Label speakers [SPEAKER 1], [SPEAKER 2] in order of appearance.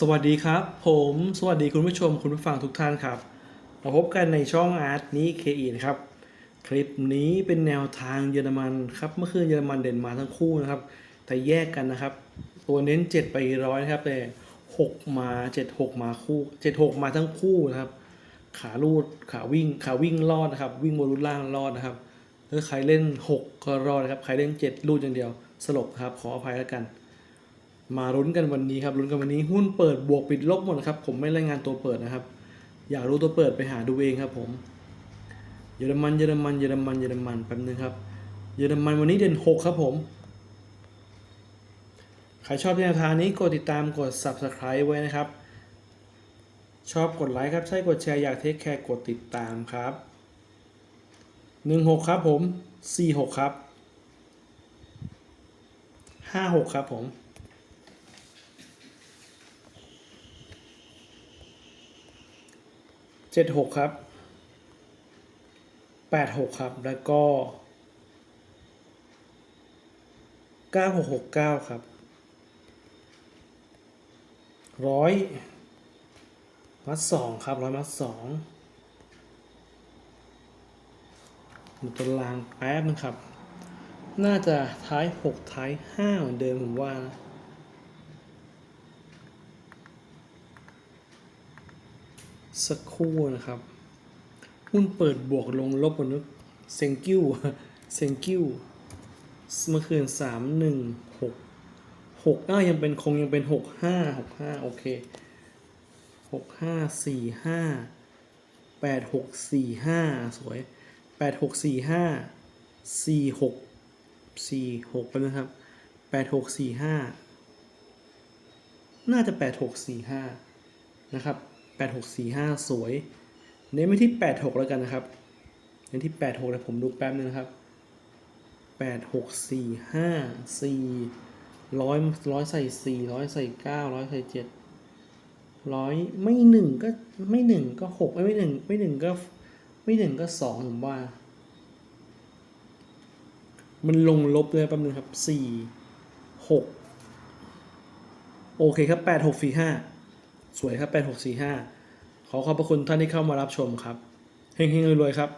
[SPEAKER 1] สวัสดีครับ ผมสวัสดีคุณผู้ชมคุณผู้ฟังทุกท่านครับมาพบกันในช่องอาร์ตนี้เคอีนะครับ คลิปนี้เป็นแนวทางเยอรมันครับ เมื่อคืนเยอรมันเด่นมาทั้งคู่นะครับ แต่แยกกันนะครับ ตัวเน้น 7 ไปร้อยนะครับแต่6มา 7 6 มาคู่ 7 6 มาทั้งคู่นะครับ ขาลูดขาวิ่งขาวิ่งรอดนะครับ วิ่งบนรูดล่างรอดนะครับถ้าใครเล่น 6 ก็รอดนะครับ ใครเล่น 7 ลูดอย่างเดียว สลบครับขออภัยแล้วกัน มาลุ้นกันวันนี้ครับลุ้นกันวันนี้หุ้นเปิดบวกปิดลบหมดนะครับ ผมไม่รายงานตัวเปิดนะครับ อยากรู้ตัวเปิดไปหาดูเองครับผมเยอรมันเยอรมันเยอรมันเยอรมันแป๊บนึงครับเยอรมันวันนี้เด่นหกครับผมใครชอบแนวทางนี้กดติดตามกด subscribe ไว้นะครับ ชอบกดไลค์ครับใช่กดแชร์อยากเทคแคร์กดติดตามครับหนึ่งหกครับผมสี่หกครับห้าหกครับผม เจ็ดหกครับแปดหกครับ แล้วก็เก้าหกหกเก้าครับร้อยมัดสองครับร้อยมัดสองดูตารางแป๊บนึงครับ น่าจะท้ายหกท้ายห้าเหมือนเดิมผมว่านะ สักครู่นะครับ หุ้นเปิดบวกลงลบบนนึกเซงกิ้วเซงกิ้วเมื่อคืนสามหนึ่งหกหกอ้ายังเป็นคงยังเป็นหกห้าหกห้าโอเคหกห้าสี่ห้าแปดหกสี่ห้าสวยแปดหกสี่ห้าสี่หกสี่หกไปนะครับแปดหกสี่ห้าน่าจะแปดหกสี่ห้านะครับ แปดหกสี่ห้าสวย เน้นไปที่แปดหกแล้วกันนะครับ เน้นที่แปดหกแล้วผมดูแป๊บนึงนะครับแปดหกสี่ห้าสี่ร้อยร้อยใส่สี่ร้อยใส่เก้าร้อยใส่เจ็ดร้อยไม่หนึ่งก็ไม่หนึ่งก็หกไม่หนึ่งไม่หนึ่งก็ไม่หนึ่งก็สองผมว่า มันลงลบเลยแป๊บนึงครับสี่หกโอเคครับแปดหกสี่ห้า สวยครับ8645 ขอขอบพระคุณท่านที่เข้ามารับชมครับ เฮงๆรวยๆครับ